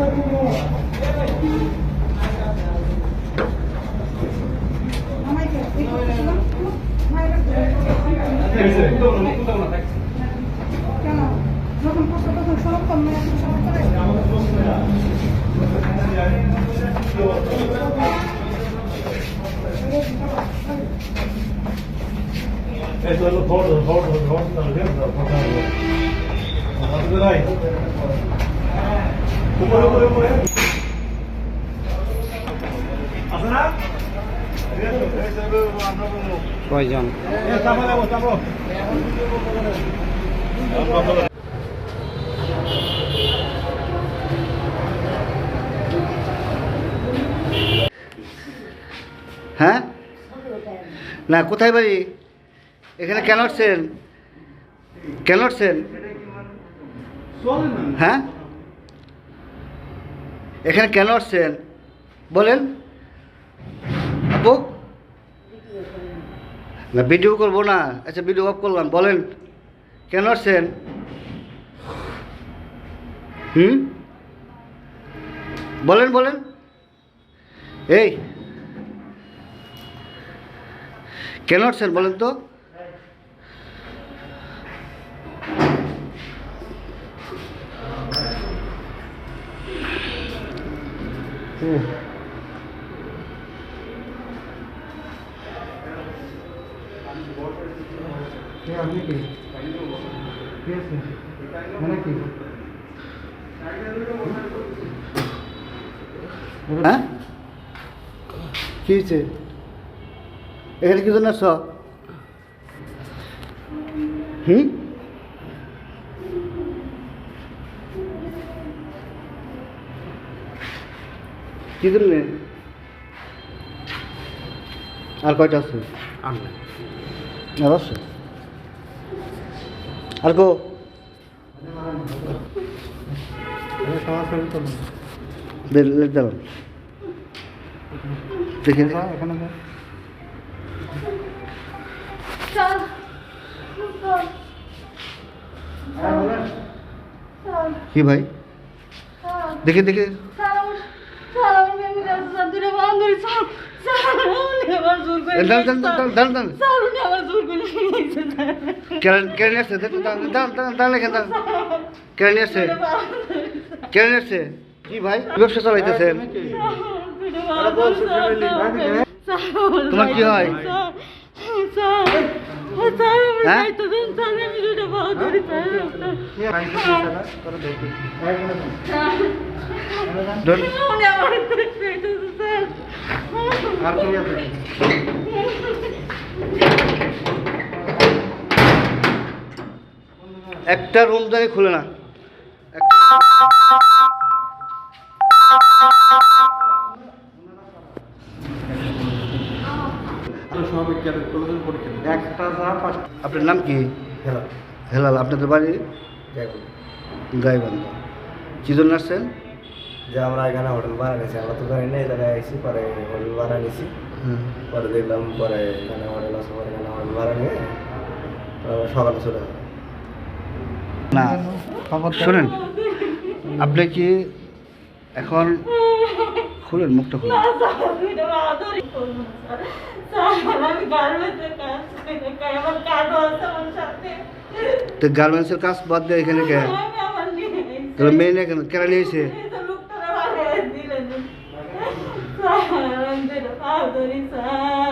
সরব es lo gordo, lo gordo, lo gordo, lo. উপরে উপরে কয়জন? হ্যাঁ? না কোথায় বাড়ি? এখানে কেন আসছেন? কেন আসছেন? হ্যাঁ? এখানে কেন আসছেন? বলেন। আপু? না ভিডিও করব না। আচ্ছা ভিডিও অফ করলাম, বলেন। কেন আসছেন? হুম? বলেন বলেন। এই। কেন আসছেন, বলেন তো। হ্যাঁ কি হয়েছে এখানে কি জন্য আস হুম কি জন্য আর কয়টা আছে আর আছে আর কো দিলাম দেখে এখানে কি ভাই দেখে দেখে এ, দাঁড়ান, দাঁড়ান, দাঁড়ান, দাঁড়ান, দাঁড়ান। কেন কেন আসছে দাঁড়ান দাঁড়ান দাঁড়ান দাঁড়ান এখানে দাঁড়ান। কেন আসছে কেন আসছে কি ভাই ব্যবসা চালাইতেছেন তোমার কি হয়? হ্যাঁ? ধর- আর কি আছে? একটা রুম থেকে খুলে না। একটা- আপনার নাম কি? হেলাল। হেলাল আপনাদের বাড়ি? গাইবান্ধা। কি জন্য আসছেন? যে আমরা এখানে হোটেল ভাড়া নিয়েছি। আমরা তো জানি না এই জায়গায় এসেছি পরে হোটেল ভাড়া নিয়েছি। পরে দেখলাম পরে এখানে হোটেল আছে পরে এখানে হোটেল ভাড়া নিয়ে সকালে চলে না শোনেন আপনি কি এখন খুলেন মুখটা খুলেন? করি তো গার্মেন্টসের কাজ বাদ দিয়ে এখানে কে। তাহলে মেয়ে কেন কেন নিয়েছে এই তো লোকটারা বানিয়ে দিলেন। স্যার,